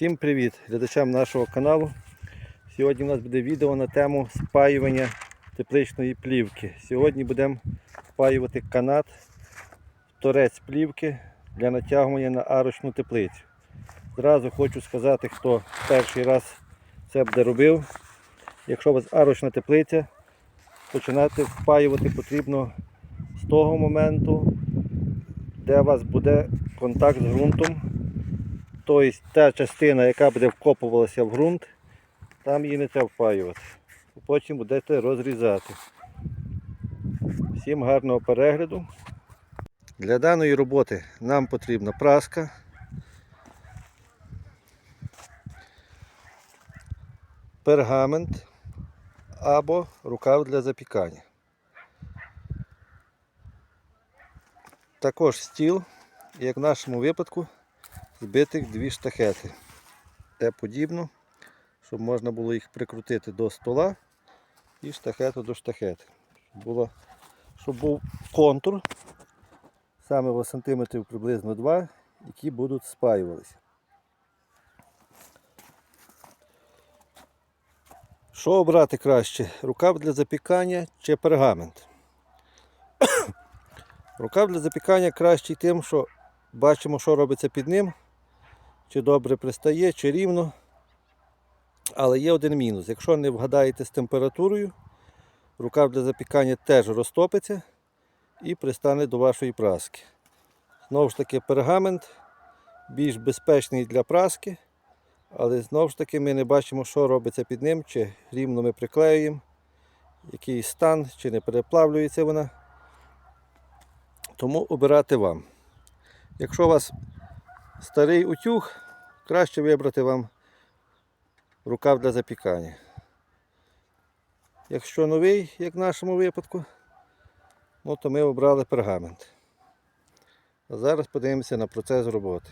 Всім привіт глядачам нашого каналу. Сьогодні у нас буде відео на тему спаювання тепличної плівки. Сьогодні будемо спаювати канат торець плівки для натягування на арочну теплицю. Зразу хочу сказати, хто перший раз це буде робив. Якщо у вас арочна теплиця, починати впаювати потрібно з того моменту, де у вас буде контакт з ґрунтом. Тобто та частина, яка буде вкопувалася в ґрунт, там її не треба впаювати. Потім будете розрізати. Всім гарного перегляду. Для даної роботи нам потрібна праска. Пергамент або рукав для запікання. Також стіл, як в нашому випадку, збитих дві штахети. Те подібно, щоб можна було їх прикрутити до стола і штахету до штахети. Щоб, було, щоб був контур, саме сантиметрів приблизно 2, які будуть спаювалися. Що обрати краще? Рукав для запікання чи пергамент? Рукав для запікання кращий тим, що бачимо, що робиться під ним, чи добре пристає, чи рівно. Але є один мінус. Якщо не вгадаєте з температурою, рукав для запікання теж розтопиться і пристане до вашої праски. Знову ж таки, пергамент більш безпечний для праски, але знову ж таки ми не бачимо, що робиться під ним, чи рівно ми приклеюємо, який стан, чи не переплавлюється вона. Тому обирати вам. Якщо у вас старий утюг, краще вибрати вам рукав для запікання. Якщо новий, як в нашому випадку, ну, то ми обрали пергамент. А зараз подивимося на процес роботи.